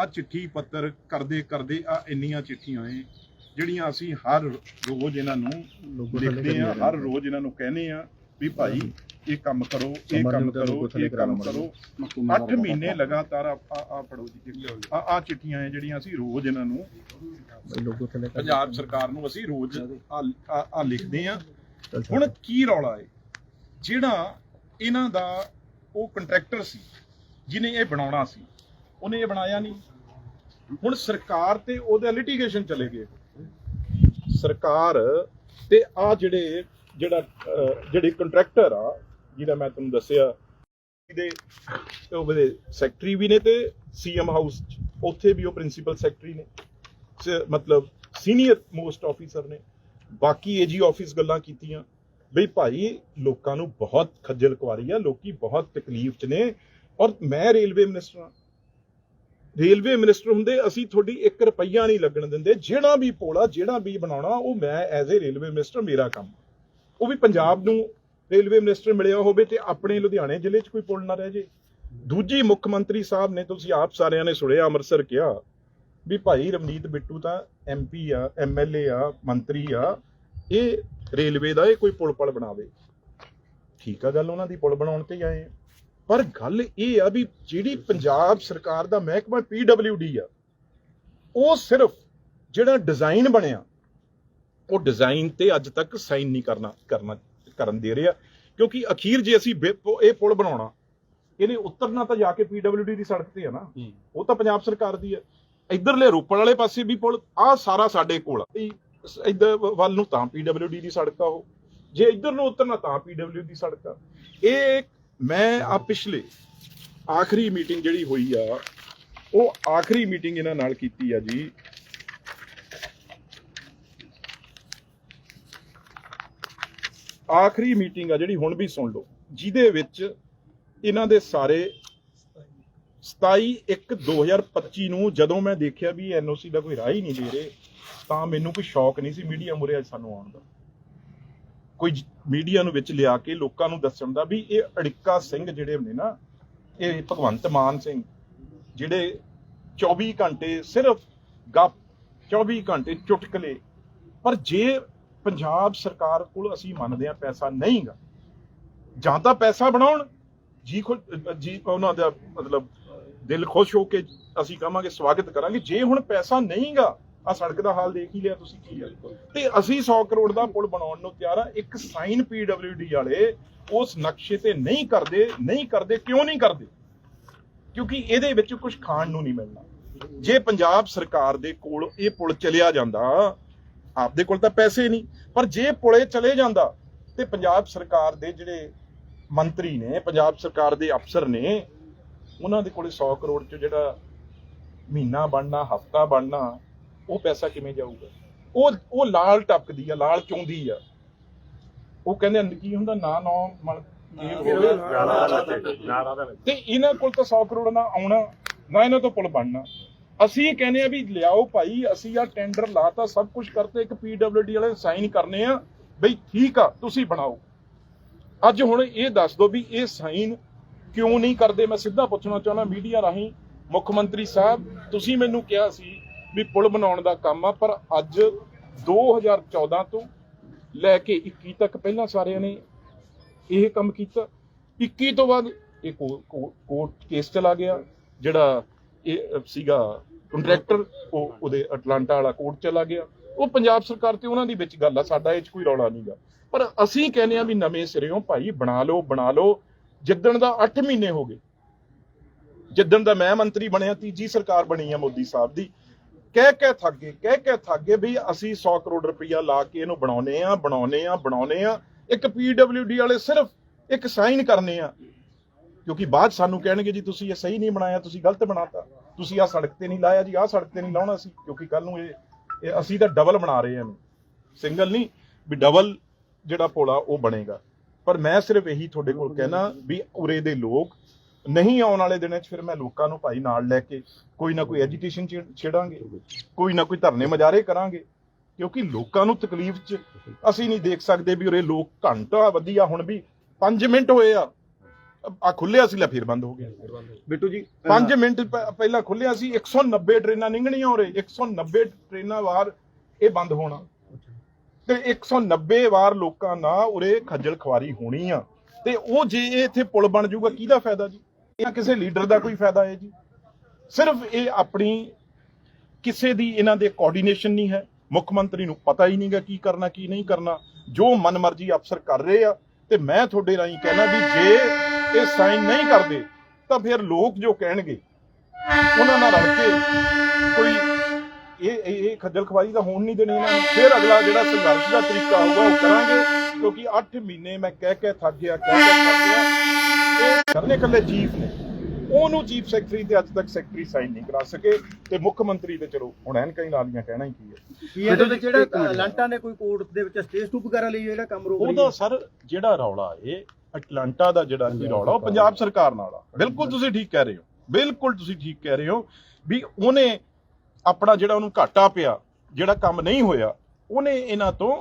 ਆ ਚਿੱਠੀ ਪੱਤਰ ਕਰਦੇ ਕਰਦੇ ਆ ਇੰਨੀਆਂ ਚਿੱਠੀਆਂ ਏ ਜਿਹੜੀਆਂ ਅਸੀਂ ਹਰ ਰੋਜ਼ ਇਹਨਾਂ ਨੂੰ ਲਿਖਦੇ ਆ ਹਰ ਰੋਜ਼ ਇਹਨਾਂ ਨੂੰ ਕਹਿੰਦੇ ਆ ਵੀ ਭਾਈ ਇਹ ਕੰਮ ਕਰੋ ਇਹ ਕੰਮ ਕਰੋ ਇਹ ਕੰਮ ਕਰੋ। 8 ਮਹੀਨੇ ਲਗਾਤਾਰ ਆ ਆ ਪੜੋ ਜੀ ਆ ਆ ਚਿੱਠੀਆਂ ਏ ਜਿਹੜੀਆਂ ਅਸੀਂ ਰੋਜ਼ ਇਹਨਾਂ ਨੂੰ ਪੰਜਾਬ ਸਰਕਾਰ ਨੂੰ ਅਸੀਂ ਰੋਜ਼ ਆ ਆ- ਆ ਲਿਖਦੇ ਆ ਹੁਣ ਕੀ ਰੌਲਾ ਹੈ ਜਿਹੜਾ ਇਹਨਾਂ ਦਾ ਉਹ ਕੰਟਰੈਕਟਰ ਸੀ ਜਿਹਨੇ ਇਹ ਬਣਾਉਣਾ ਸੀ ਉਹਨੇ ਇਹ ਬਣਾਇਆ ਨਹੀਂ। ਹੁਣ ਸਰਕਾਰ ਤੇ ਉਹਦੇ ਲਿਟੀਗੇਸ਼ਨ ਚਲੇ ਗਏ। ਸਰਕਾਰ ਤੇ ਆ ਜਿਹੜੇ ਜਿਹੜਾ ਜਿਹੜੇ ਕੰਟਰੈਕਟਰ ਆ ਜਿਹਦਾ ਮੈਂ ਤੁਹਾਨੂੰ ਦੱਸਿਆ ਇਹਦੇ ਉਹਦੇ ਸੈਕਟਰੀ ਵੀ ਨੇ ਤੇ ਸੀਐਮ ਹਾਊਸ 'ਚ, ਉੱਥੇ ਵੀ ਉਹ ਪ੍ਰਿੰਸੀਪਲ ਸੈਕਟਰੀ ਨੇ। ਮਤਲਬ ਸੀਨੀਅਰ ਮੋਸਟ ਆਫੀਸਰ ਨੇ। ਬਾਕੀ ਏਜੀ ਆਫਿਸ ਗੱਲਾਂ ਕੀਤੀਆਂ। ਬਈ ਭਾਈ ਲੋਕਾਂ ਨੂੰ ਬਹੁਤ ਖੱਜਲ ਖੁਆਰੀ ਆ ਲੋਕੀ ਬਹੁਤ ਤਕਲੀਫ 'ਚ ਨੇ। ਔਰ ਮੈਂ ਰੇਲਵੇ ਮਿਨਿਸਟਰ ਹਾਂ ਰੇਲਵੇ ਮਿਨਿਸਟਰ ਹੁੰਦੇ, ਅਸੀਂ ਤੁਹਾਡੀ 1 ਰੁਪਈਆ ਨਹੀਂ ਲੱਗਣ ਦਿੰਦੇ। ਜਿਹੜਾ ਵੀ ਪੋਲਾ, ਜਿਹੜਾ ਵੀ ਬਣਾਉਣਾ, ਉਹ ਮੈਂ ਐਜ਼ ਅ ਰੇਲਵੇ ਮਿਨਿਸਟਰ, ਮੇਰਾ ਕੰਮ। ਉਹ ਵੀ ਪੰਜਾਬ ਨੂੰ ਰੇਲਵੇ ਮਿਨਿਸਟਰ ਮਿਲਿਆ ਹੋਵੇ ਤੇ ਆਪਣੇ ਲੁਧਿਆਣੇ ਜ਼ਿਲ੍ਹੇ 'ਚ ਕੋਈ ਪੁਲ ਨਾ ਰਹਿ ਜੇ। ਦੂਜੀ ਮੁੱਖ ਮੰਤਰੀ ਸਾਹਿਬ ਨੇ, ਤੁਸੀਂ ਆਪ ਸਾਰਿਆਂ ਨੇ ਸੁਣਿਆ, ਅੰਮ੍ਰਿਤਸਰ ਕਿਹਾ ਵੀ ਭਾਈ ਰਵਨੀਤ ਬਿੱਟੂ ਤਾਂ ਐਮਪੀ ਆ ਐਮਐਲਏ ਆ, ਮੰਤਰੀ ਆ, ਇਹ ਰੇਲਵੇ ਦਾ ਇਹ ਕੋਈ ਪੁਲ ਪਲ ਬਣਾਵੇ। ਠੀਕ ਆ ਗੱਲ, ਉਹਨਾਂ ਦੀ ਪੁਲ ਬਣਾਉਣ ਤੇ ਆਏ ਆ। ਪਰ ਗੱਲ ਇਹ ਆ ਵੀ ਜਿਹੜੀ ਪੰਜਾਬ ਸਰਕਾਰ ਦਾ ਮਹਿਕਮਾ ਪੀਡਬਲਯੂਡੀ ਆ ਉਹ ਸਿਰਫ ਜਿਹੜਾ ਡਿਜ਼ਾਈਨ ਬਣਿਆ ਉਹ ਡਿਜ਼ਾਈਨ ਤੇ ਅੱਜ ਤੱਕ ਸਾਈਨ ਨਹੀਂ ਕਰਨਾ ਕਰਨਾ ਕਰਨ ਦੇ ਰਿਹਾ। ਕਿਉਂਕਿ ਅਖੀਰ ਜੇ ਅਸੀਂ ਇਹ ਪੁਲ ਬਣਾਉਣਾ ਇਹਨੇ ਉਤਰਨਾ ਤਾਂ ਜਾ ਕੇ ਪੀਡਬਲਯੂਡੀ ਦੀ ਸੜਕ ਤੇ ਆ ਨਾ। ਉਹ ਤਾਂ ਪੰਜਾਬ ਸਰਕਾਰ ਦੀ ਹੈ ਇਧਰਲੇ ਰੋਪੜ ਵਾਲੇ ਪਾਸੇ ਵੀ ਪੁਲ ਆ ਸਾਰਾ ਸਾਡੇ ਕੋਲ ਆ। ਇਧਰ ਵੱਲ ਨੂੰ ਤਾਂ ਪੀਡਬਲਯੂਡੀ ਦੀ ਸੜਕ ਆ ਉਹ। ਜੇ ਇਧਰ ਨੂੰ ਉਤਰਨਾ ਤਾਂ ਪੀਡਬਲਯੂ ਦੀ ਸੜਕ ਆ। ਇਹ ਮੈਂ ਆ ਪਿਛਲੇ ਆਖਰੀ ਮੀਟਿੰਗ ਜਿਹੜੀ ਹੋਈ ਆ, ਉਹ ਆਖਰੀ ਮੀਟਿੰਗ ਇਹਨਾਂ ਨਾਲ ਕੀਤੀ ਆ ਜੀ। ਆਖਰੀ ਮੀਟਿੰਗ ਆ ਜਿਹੜੀ ਹੁਣ ਵੀ ਸੁਣ ਲਓ, ਜਿਹਦੇ ਵਿੱਚ ਇਹਨਾਂ ਦੇ ਸਾਰੇ 27 1 2025 ਨੂੰ ਜਦੋਂ ਮੈਂ ਦੇਖਿਆ ਵੀ ਐਨਓਸੀ ਦਾ ਕੋਈ ਰਾਹ ਹੀ ਨਹੀਂ ਦੇ ਰਹੇ, ਤਾਂ ਮੈਨੂੰ ਕੋਈ ਸ਼ੌਕ ਨਹੀਂ ਸੀ, ਮੀਡੀਆ ਮੁਰੇ ਅੱਜ ਸਾਨੂੰ ਆਉਣ ਦਾ। ਕੋਈ ਮੀਡੀਆ ਨੂੰ ਵਿੱਚ ਲਿਆ ਕੇ ਲੋਕਾਂ ਨੂੰ ਦੱਸਣ ਦਾ ਵੀ ਇਹ ਅੜਿੱਕਾ ਸਿੰਘ ਜਿਹੜੇ ਹੁੰਦੇ ਨਾ, ਇਹ ਭਗਵੰਤ ਮਾਨ ਸਿੰਘ, ਜਿਹੜੇ 24 ਘੰਟੇ ਸਿਰਫ ਗੱਪ 24 ਘੰਟੇ ਚੁਟਕਲੇ। ਪਰ ਜੇ ਪੰਜਾਬ ਸਰਕਾਰ ਕੋਲ ਅਸੀਂ ਮੰਨਦੇ ਆ ਪੈਸਾ ਨਹੀਂਗਾ, ਜਾਂ ਤਾਂ ਪੈਸਾ ਬਣਾਉਣ, ਜੀ ਖੁ, ਜੀ ਉਹਨਾਂ ਦਾ ਮਤਲਬ ਦਿਲ ਖੁਸ਼ ਹੋ ਕੇ ਅਸੀਂ ਕਹਾਂਗੇ, ਸਵਾਗਤ ਕਰਾਂਗੇ। ਜੇ ਹੁਣ ਪੈਸਾ ਨਹੀਂਗਾ ਆ ਸੜਕ ਦਾ ਹਾਲ ਦੇਖ ਹੀ ਲਿਆ ਤੁਸੀਂ ਕੀ ਹੈ ਤੇ ਅਸੀਂ 100 ਕਰੋੜ ਦਾ ਪੁਲ ਬਣਾਉਣ ਨੂੰ ਤਿਆਰ ਆ, ਇੱਕ ਸਾਈਨ ਪੀਡਬਲਯੂਡੀ ਵਾਲੇ ਉਸ ਨਕਸ਼ੇ ਤੇ ਨਹੀਂ ਕਰਦੇ ਨਹੀਂ ਕਰਦੇ, ਕਿਉਂ ਨਹੀਂ ਕਰਦੇ? ਕਿਉਂਕਿ ਇਹਦੇ ਵਿੱਚ ਕੁਝ ਖਾਣ ਨੂੰ ਨਹੀਂ ਮਿਲਣਾ। ਜੇ ਪੰਜਾਬ ਸਰਕਾਰ ਦੇ ਕੋਲ ਇਹ ਪੁਲ ਚਲਿਆ ਜਾਂਦਾ, ਆਪਦੇ ਕੋਲ ਤਾਂ ਪੈਸੇ ਨਹੀਂ, ਪਰ ਜੇ ਪੁਲੇ ਚਲੇ ਜਾਂਦਾ, ਤੇ ਪੰਜਾਬ ਸਰਕਾਰ ਦੇ ਜਿਹੜੇ ਮੰਤਰੀ ਨੇ, ਪੰਜਾਬ ਸਰਕਾਰ ਦੇ ਅਫਸਰ ਨੇ, ਉਹਨਾਂ ਦੇ ਕੋਲੇ 100 ਕਰੋੜ ਚ ਜਿਹੜਾ ਮਹੀਨਾ ਬਣਨਾ, ਹਫਤਾ ਬਣਨਾ ਉਹ ਪੈਸਾ ਕਿਵੇਂ ਜਾਊਗਾ? ਉਹ ਉਹ ਲਾਲ ਟਪਕਦੀ ਆ ਲਾਲ ਚੌਂਦੀ ਆ। ਉਹ ਕਹਿੰਦੇ ਕੀ ਹੁੰਦਾ? ਨਾ ਨੌ ਇਹ ਹੋਵੇ। ਤੇ ਇਹਨਾਂ ਕੋਲ ਤਾਂ 100 ਕਰੋੜ ਨਾ ਆਉਣਾ ਨਾ ਇਹਨਾਂ ਤੋਂ ਪੁਲ ਬਣਨਾ। ਅਸੀਂ ਕਹਿੰਦੇ ਆ ਵੀ ਲਿਆਓ ਭਾਈ ਅਸੀਂ ਆ ਟੈਂਡਰ ਲਾਤਾ ਸਭ ਕੁਝ ਕਰਤੇ ਇੱਕ ਪੀਡਬਲਯੂਡੀ ਵਾਲੇ ਸਾਈਨ ਕਰਨੇ ਆ ਬਈ ਠੀਕ ਆ ਤੁਸੀਂ ਬਣਾਓ। ਅੱਜ ਹੁਣ ਇਹ ਦੱਸ ਦਿਓ ਵੀ ਇਹ ਸਾਈਨ ਕਿਉਂ ਨਹੀਂ ਕਰਦੇ? ਮੈਂ ਸਿੱਧਾ ਪੁੱਛਣਾ ਚਾਹੁੰਦਾ ਮੀਡੀਆ ਰਾਹੀਂ ਮੁੱਖ ਮੰਤਰੀ ਸਾਹਿਬ ਤੁਸੀਂ ਮੈਨੂੰ ਕਿਹਾ ਸੀ ਵੀ ਪੁਲ ਬਣਾਉਣ ਦਾ ਕੰਮ ਆ, ਪਰ ਅੱਜ 2014 ਤੋਂ ਲੈ ਕੇ 21 ਤੱਕ ਪਹਿਲਾਂ ਸਾਰਿਆਂ ਨੇ ਇਹ ਕੰਮ ਕੀਤਾ। 21 ਤੋਂ ਬਾਅਦ ਇਹ ਕੋਰਟ ਕੇਸ ਚਲਾ ਗਿਆ, ਜਿਹੜਾ ਇਹ ਸੀਗਾ ਕੰਟਰੈਕਟਰ ਉਹ ਉਹਦੇ ਅਟਲਾਂਟਾ ਵਾਲਾ ਕੋਰਟ ਚਲਾ ਗਿਆ। ਉਹ ਪੰਜਾਬ ਸਰਕਾਰ ਤੇ ਉਹਨਾਂ ਦੀ ਵਿੱਚ ਗੱਲ ਆ, ਸਾਡਾ ਇਹ ਚ ਕੋਈ ਰੌਲਾ ਨਹੀਂਗਾ ਪਰ ਅਸੀਂ ਕਹਿੰਦੇ ਆ ਵੀ ਨਵੇਂ ਸਿਰਿਓਂ ਭਾਈ ਬਣਾ ਲਓ ਬਣਾ ਲਓ। ਜਿੱਦਣ ਦਾ 8 ਮਹੀਨੇ ਹੋ ਗਏ, ਜਿੱਦਣ ਦਾ ਮੈਂ ਮੰਤਰੀ ਬਣਿਆ, ਤੀਜੀ ਸਰਕਾਰ ਬਣੀ ਆ ਮੋਦੀ ਸਾਹਿਬ ਦੀ ਕਹਿ ਕਹਿ ਥੱਕ ਗਏ, ਕਹਿ ਕਹਿ ਥੱਕ ਗਏ ਵੀ ਅਸੀਂ 100 ਕਰੋੜ ਰੁਪਈਆ ਲਾ ਕੇ ਇਹਨੂੰ ਬਣਾਉਨੇ ਆ ਬਣਾਉਨੇ ਆ ਬਣਾਉਨੇ ਆ ਇੱਕ ਪੀਡਬਲਯੂਡੀ ਵਾਲੇ ਸਿਰਫ ਇੱਕ ਸਾਈਨ ਕਰਨੇ ਆ। ਕਿਉਂਕਿ ਬਾਅਦ ਸਾਨੂੰ ਕਹਿਣਗੇ, ਜੀ ਤੁਸੀਂ ਇਹ ਸਹੀ ਨਹੀਂ ਬਣਾਇਆ, ਤੁਸੀਂ ਗਲਤ ਬਣਾਤਾ। ਤੁਸੀਂ ਆ ਸੜਕ ਤੇ ਨਹੀਂ ਲਾਇਆ ਜੀ ਆ ਸੜਕ ਤੇ ਨਹੀਂ ਲਾਉਣਾ ਸੀ। ਕਿਉਂਕਿ ਕੱਲ ਨੂੰ ਇਹ ਅਸੀਂ ਤਾਂ ਡਬਲ ਬਣਾ ਰਹੇ ਹਾਂ ਇਹਨੂੰ। ਸਿੰਗਲ ਨਹੀਂ, ਵੀ ਡਬਲ ਜਿਹੜਾ ਪੋਲਾ ਉਹ ਬਣੇਗਾ। ਪਰ ਮੈਂ ਸਿਰਫ ਇਹੀ ਤੁਹਾਡੇ ਕੋਲ ਕਹਿਣਾ ਵੀ ਉਰੇ ਦੇ ਲੋਕ ਨਹੀਂ ਆਉਣ ਵਾਲੇ ਦਿਨਾਂ 'ਚ ਫਿਰ ਮੈਂ ਲੋਕਾਂ ਨੂੰ ਭਾਈ ਨਾਲ ਲੈ ਕੇ ਕੋਈ ਨਾ ਕੋਈ ਐਜੀਟੇਸ਼ਨ ਛੇੜਾਂਗੇ ਕੋਈ ਨਾ ਕੋਈ ਧਰਨੇ ਮਜਾਰੇ ਕਰਾਂਗੇ ਕਿਉਂਕਿ ਲੋਕਾਂ ਨੂੰ ਤਕਲੀਫ 'ਚ ਅਸੀਂ ਨਹੀਂ ਦੇਖ ਸਕਦੇ ਵੀ ਉਰੇ ਲੋਕ ਘੰਟਾ ਵਧੀਆ ਹੁਣ ਵੀ 5 ਮਿੰਟ ਹੋਏ ਆ। ਆ ਖੁੱਲਿਆ ਸੀ ਲੈ ਫਿਰ ਬੰਦ ਹੋ ਗਿਆ। ਬਿੱਟੂ ਜੀ 5 ਮਿੰਟ ਪਹਿਲਾਂ ਖੁੱਲਿਆ ਸੀ 190 ਟ੍ਰੇਨਾਂ ਲੰਘਣੀਆਂ ਉਰੇ 190 ਟ੍ਰੇਨਾਂ ਵਾਰ ਇਹ ਬੰਦ ਹੋਣਾ। ਤੇ 190 ਵਾਰ ਲੋਕਾਂ ਨਾਲ ਉਰੇ ਖੱਜਲ ਖਵਾਰੀ ਹੋਣੀ ਆ। ਤੇ ਉਹ ਜੇ ਇਹ ਇੱਥੇ ਪੁਲ ਬਣ ਜਾਊਗਾ ਕਿਹਦਾ ਫਾਇਦਾ ਜੀ? ਇਹ ਕਿਸੇ ਲੀਡਰ ਦਾ ਕੋਈ ਫਾਇਦਾ ਹੈ ਜੀ। ਸਿਰਫ ਇਹ ਆਪਣੀ ਕਿਸੇ ਦੀ ਇਹਨਾਂ ਦੇ ਕੋਆਰਡੀਨੇਸ਼ਨ ਨਹੀਂ ਹੈ। ਮੁੱਖ ਮੰਤਰੀ ਨੂੰ ਪਤਾ ਹੀ ਨਹੀਂਗਾ ਕੀ ਕਰਨਾ, ਕੀ ਨਹੀਂ ਕਰਨਾ। ਜੋ ਮਨਮਰਜ਼ੀ ਅਫਸਰ ਕਰ ਰਹੇ ਆ ਤੇ ਮੈਂ ਤੁਹਾਡੇ ਰਾਹੀਂ ਕਹਿਣਾ ਵੀ ਜੇ ਇਹ ਸਾਈਨ ਨਹੀਂ ਕਰਦੇ, ਤਾਂ ਫਿਰ ਲੋਕ ਜੋ ਕਹਿਣਗੇ, ਉਹਨਾਂ ਨਾਲ ਰਲ ਕੇ ਕੋਈ ਇਹ ਇਹ ਖੱਜਲ ਖਵਾਰੀ ਦਾ ਹੋਣ ਨਹੀਂ ਦੇਣੀ ਇਹਨਾਂ ਨੂੰ। ਫਿਰ ਅਗਲਾ ਜਿਹੜਾ ਸੰਘਰਸ਼ ਦਾ ਤਰੀਕਾ ਹੋਊਗਾ ਉਹ ਕਰਾਂਗੇ, ਕਿਉਂਕਿ 8 ਮਹੀਨੇ ਮੈਂ ਕਹਿ ਕੇ ਥੱਕ ਗਿਆ ਕਹਿ ਕੇ ਥੱਕ ਗਿਆ। ਕਰਨੇ ਕੱਲੇ ਚੀਫ ਨੇ। ਉਹਨੂੰ ਚੀਫ ਸੈਕਟਰੀ ਤੇ ਅੱਜ ਤੱਕ ਸੈਕਟਰੀ ਸਾਈਨ ਨਹੀਂ ਕਰਾ ਸਕੇ ਤੇ ਮੁੱਖ ਮੰਤਰੀ ਤੇ ਚਲੋ ਹੁਣ ਐਨਕਾਂ ਹੀ ਲਾਲੀਆਂ ਕਹਿਣਾ ਹੀ ਕੀ ਹੈ। ਇਹਦੇ ਜਿਹੜਾ ਲੰਟਾ ਨੇ ਕੋਈ ਕੋਰਟ ਦੇ ਵਿੱਚ ਸਟੇ ਸਟੂਪ ਵਗੈਰਾ ਲਈ ਜਿਹੜਾ ਕੰਮ ਰੋਕ ਉਹਦਾ ਸਰ ਜਿਹੜਾ ਰੌਲਾ ਏ ਅਟਲਾਂਟਾ ਦਾ ਜਿਹੜਾ ਵੀ ਰੌਲਾ ਉਹ ਪੰਜਾਬ ਸਰਕਾਰ ਨਾਲ ਆ। ਬਿਲਕੁਲ ਤੁਸੀਂ ਠੀਕ ਕਹਿ ਰਹੇ ਹੋ। ਬਿਲਕੁਲ ਤੁਸੀਂ ਠੀਕ ਕਹਿ ਰਹੇ ਹੋ ਵੀ ਉਹਨੇ ਆਪਣਾ ਜਿਹੜਾ ਉਹਨੂੰ ਘਾਟਾ ਪਿਆ ਜਿਹੜਾ ਕੰਮ ਨਹੀਂ ਹੋਇਆ ਉਹਨੇ ਇਹਨਾਂ ਤੋਂ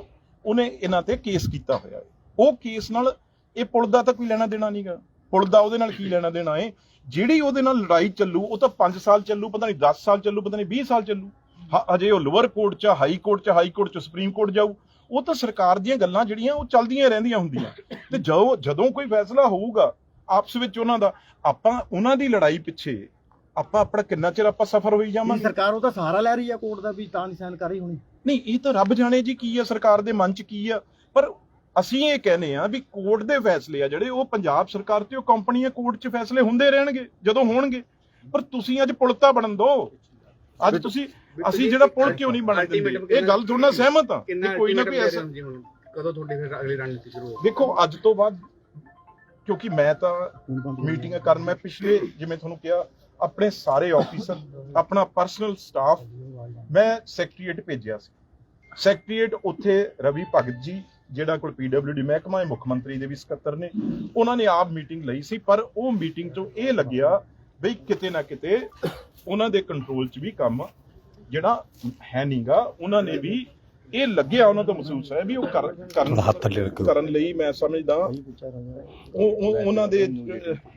ਉਹਨੇ ਇਹਨਾਂ ਤੇ ਕੇਸ ਕੀਤਾ ਹੋਇਆ ਹੈ। ਉਹ ਕੇਸ ਨਾਲ ਇਹ ਪੁਲ ਦਾ ਤਾਂ ਕੋਈ ਲੈਣਾ ਦੇਣਾ ਨਹੀਂਗਾ ਪੁਲ ਦਾ ਉਹਦੇ ਨਾਲ ਕੀ ਲੈਣਾ ਦੇਣਾ ਏ? ਜਿਹੜੀ ਉਹਦੇ ਨਾਲ ਲੜਾਈ ਚੱਲੂ ਉਹ ਤਾਂ 5 ਸਾਲ ਚੱਲੂ ਪਤਾ ਨਹੀਂ 10 ਸਾਲ ਚੱਲੂ ਪਤਾ ਨਹੀਂ 20 ਸਾਲ ਚੱਲੂ। ਅਜੇ ਉਹ ਲੋਅਰ ਕੋਰਟ ਚ ਹਾਈ ਕੋਰਟ ਚ ਹਾਈ ਕੋਰਟ ਚ ਸੁਪਰੀਮ ਕੋਰਟ ਜਾਊ। ਉਹ ਤਾਂ ਸਰਕਾਰ ਦੀਆਂ ਗੱਲਾਂ ਜਿਹੜੀਆਂ ਉਹ ਚੱਲਦੀਆਂ ਰਹਿੰਦੀਆਂ ਹੁੰਦੀਆਂ। ਤੇ ਜਦੋਂ ਜਦੋਂ ਕੋਈ ਫੈਸਲਾ ਹੋਊਗਾ ਆਪਸ ਵਿੱਚ ਉਹਨਾਂ ਦਾ ਆਪਾਂ ਉਹਨਾਂ ਦੀ ਲੜਾਈ ਪਿੱਛੇ ਆਪਾਂ ਆਪਣਾ ਕਿੰਨਾ ਚਿਰ ਆਪਾਂ ਸਫਰ ਹੋਈ ਜਾਵਾਂਗੇ? ਸਰਕਾਰ ਉਹਦਾ ਸਹਾਰਾ ਲੈ ਰਹੀ ਹੈ ਕੋਰਟ ਦਾ ਵੀ ਤਾਂ ਨਹੀਂ ਸਾਈਨ ਕਰ ਰਹੀ ਹੋਣੀ। ਨਹੀਂ ਇਹ ਤਾਂ ਰੱਬ ਜਾਣੇ ਜੀ ਕੀ ਆ ਸਰਕਾਰ ਦੇ ਮਨ ਚ ਕੀ ਆ। ਪਰ ਅਸੀਂ ਇਹ ਕਹਿੰਦੇ ਆ ਵੀ ਕੋਰਟ ਦੇ ਫੈਸਲੇ ਆ ਜਿਹੜੇ ਉਹ ਪੰਜਾਬ ਸਰਕਾਰ ਤੇ ਉਹ ਕੰਪਨੀਆਂ ਕੋਰਟ 'ਚ ਫੈਸਲੇ ਹੁੰਦੇ ਰਹਿਣਗੇ ਜਦੋਂ ਹੋਣਗੇ। ਪਰ ਤੁਸੀਂ ਅੱਜ ਪੁਲ ਤਾਂ ਬਣਨ ਦਿਓ ਅੱਜ ਤੁਸੀਂ ਅਸੀਂ ਜਿਹੜਾ ਪੁਲ ਕਿਉਂ ਨਹੀਂ ਬਣਨ ਦਿੰਦੇ? ਇਹ ਗੱਲ ਤੁਹਾਡੇ ਨਾਲ ਸਹਿਮਤ ਆ। ਕੋਈ ਨਾ ਕੋਈ ਦੇ ਐਸਾ ਕਦੋਂ ਤੁਹਾਡੀ ਫਿਰ ਅਗਲੀ ਰਣਨੀਤੀ ਸ਼ੁਰੂ ਹੋਊਗੀ? ਦੇਖੋ ਅੱਜ ਤੋਂ ਬਾਅਦ ਕਿਉਂਕਿ ਮੈਂ ਤਾਂ ਮੀਟਿੰਗਾਂ ਕਰਨ ਮੈਂ ਪਿਛਲੇ ਜਿਵੇਂ ਤੁਹਾਨੂੰ ਕਿਹਾ ਆਪਣੇ ਸਾਰੇ ਆਫੀਸਰ ਆਪਣਾ ਪਰਸਨਲ ਸਟਾਫ ਮੈਂ ਸੈਕਟਰੀਏਟ ਭੇਜਿਆ ਸੀ। ਸੈਕਟਰੀਏਟ ਉੱਥੇ ਰਵੀ ਭਗਤ ਜੀ ਜਿਹੜਾ ਕੋਲ ਪੀਡਬਲਯੂਡੀ ਮਹਿਕਮਾ ਹੈ ਮੁੱਖ ਮੰਤਰੀ ਦੇ ਵੀ ਸਕੱਤਰ ਨੇ ਉਹਨਾਂ ਨੇ ਆਪ ਮੀਟਿੰਗ ਲਈ ਸੀ ਪਰ ਉਹ ਮੀਟਿੰਗ ਤੋਂ ਇਹ ਲੱਗਿਆ ਬਈ ਕਿਤੇ ਨਾ ਕਿਤੇ ਉਹਨਾਂ ਦੇ ਕੰਟਰੋਲ 'ਚ ਵੀ ਕੰਮ ਜਿਹੜਾ ਹੈ ਨਹੀਂਗਾ ਉਹਨਾਂ ਨੇ ਵੀ ਇਹ ਲੱਗਿਆ ਉਹਨਾਂ ਤੋਂ ਮਹਿਸੂਸ ਹੈ ਵੀ ਉਹ ਕਰ- ਕਰਨ ਕਰਨ ਲਈ ਮੈਂ ਸਮਝਦਾ ਉਹ ਉਹ- ਉਹਨਾਂ ਦੇ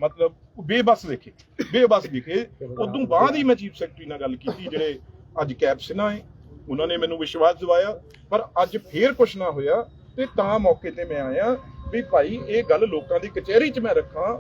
ਮਤਲਬ ਬੇਬਸ ਵਿਖੇ ਬੇਬਸ ਵਿਖੇ। ਉਦੋਂ ਬਾਅਦ ਹੀ ਮੈਂ ਚੀਫ ਸੈਕਟਰੀ ਨਾਲ ਗੱਲ ਕੀਤੀ ਜਿਹੜੇ ਅੱਜ ਕੈਪ ਸਿਨਾ ਹੈ ਉਹਨਾਂ ਨੇ ਮੈਨੂੰ ਵਿਸ਼ਵਾਸ ਦਿਵਾਇਆ ਪਰ ਅੱਜ ਫੇਰ ਕੁਛ ਨਾ ਹੋਇਆ ਤੇ ਤਾਂ ਮੌਕੇ ਤੇ ਮੈਂ ਆਇਆ ਵੀ ਭਾਈ ਇਹ ਗੱਲ ਲੋਕਾਂ ਦੀ ਕਚਹਿਰੀ 'ਚ ਮੈਂ ਰੱਖਾਂ